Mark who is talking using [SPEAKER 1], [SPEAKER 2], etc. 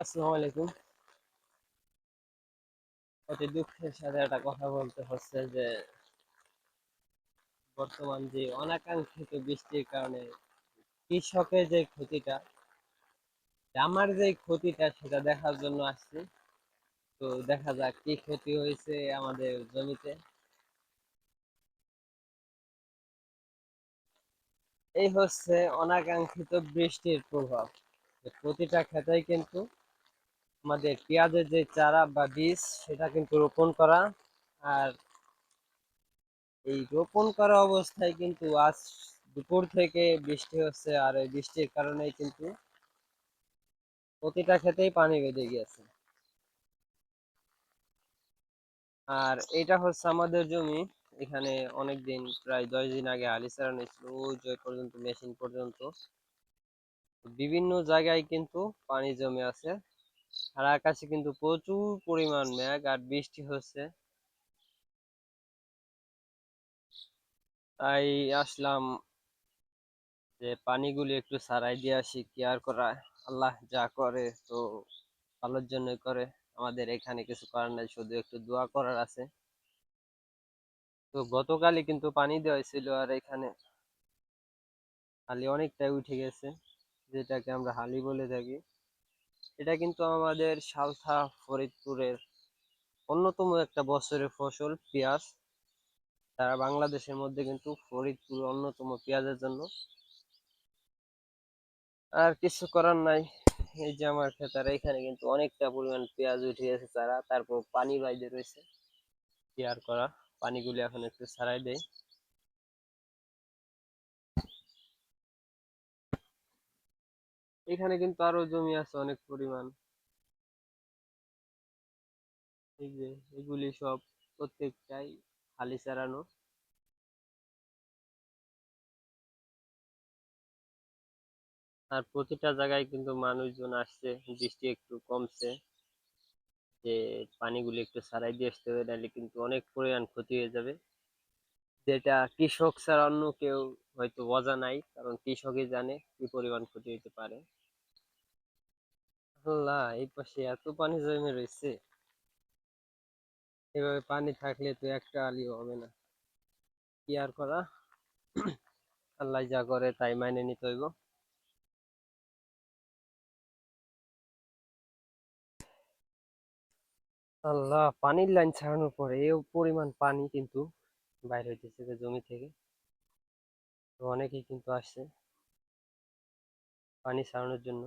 [SPEAKER 1] আসসালামু আলাইকুম। অতি দুঃখের সাথে একটা কথা বলতে হচ্ছে যে, বর্তমান যে অনাকাঙ্ক্ষিত বৃষ্টির কারণে কৃষকের যে ক্ষতিটা, আমার যে ক্ষতিটা সেটা দেখার জন্য আসছি। তো দেখা যাক কি ক্ষতি হয়েছে আমাদের জমিতে। এই হচ্ছে অনাকাঙ্ক্ষিত বৃষ্টির প্রভাব। প্রতিটা ক্ষেত্রেই কিন্তু আমাদের পেঁয়াজের যে চারা বা বীজ, সেটা কিন্তু রোপণ করা। আর এই রোপণ করা অবস্থায় কিন্তু আজ দুপুর থেকে বৃষ্টি হচ্ছে, আর এই বৃষ্টির কারণেই কিন্তু প্রতিটা ক্ষেতেই পানি বেঁধে গিয়েছে। আর এটা হচ্ছে আমাদের জমি। এখানে অনেক দিন প্রায় দশ দিন আগে আলি চালানো ছিল ওই যে পর্যন্ত, মেশিন পর্যন্ত। বিভিন্ন জায়গায় কিন্তু পানি জমে আছে। আর আকাশে কিন্তু প্রচুর পরিমাণ মেঘ আর বৃষ্টি হচ্ছে। তাই আসলাম যে পানিগুলি একটু সারাই দিয়ে আসি, কি আর করা? আল্লাহ যা করে তো ভালোর জন্যই করে। আমাদের এখানে কিছু করার নাই, শুধু একটু দোয়া করার আছে। তো গতকালই কিন্তু পানি দেওয়া হয়েছিল আর এখানে হালি অনেকটাই উঠে গেছে, যেটাকে আমরা হালি বলে থাকি। এটা কিন্তু আমাদের সালথা, ফরিদপুরের অন্যতম একটা বছরের ফসল, পেঁয়াজ। তারা বাংলাদেশের মধ্যে কিন্তু ফরিদপুর অন্যতম পেঁয়াজের জন্য। আর কিছু করার নাই। এই যে আমার খেতার, এখানে কিন্তু অনেকটা পরিমাণ পেঁয়াজ উঠে গেছে তারা তারপর পানি বাইরে রয়েছে। কেয়ার করা? পানিগুলি এখন একটু ছাড়াই দেয় এখানে কিন্তু আরও জমি আছে অনেক পরিমাণ। এই যে, এগুলি সব প্রত্যেকটাই খালি চারানো। আর প্রতিটা জায়গায় কিন্তু মানুষজন আসছে, বৃষ্টি একটু কমছে। যে পানিগুলি একটু ছাড়াই দিয়ে আসতে হবে, নাহলে কিন্তু অনেক পরিমাণ ক্ষতি হয়ে যাবে। যেটা কৃষক ছাড়া অন্য কেউ হয়তো বোঝা নাই, কারণ কৃষকই জানে কি পরিমাণ ক্ষতি হতে পারে। আল্লাহ, এই পাশে এত পানি জমে রয়েছে এভাবে পানি থাকলে তো একটা আলিও হবে না। কি আর করা? আল্লাহ যা করে তাই মাইনে নিতে হইব। আল্লাহ, পানির লাইন ছাড়ানোর পরে এই পরিমাণ পানি কিন্তু বাইরে হইতেছে যে জমি থেকে। তো অনেকেই কিন্তু আসছে পানি ছাড়ানোর জন্য।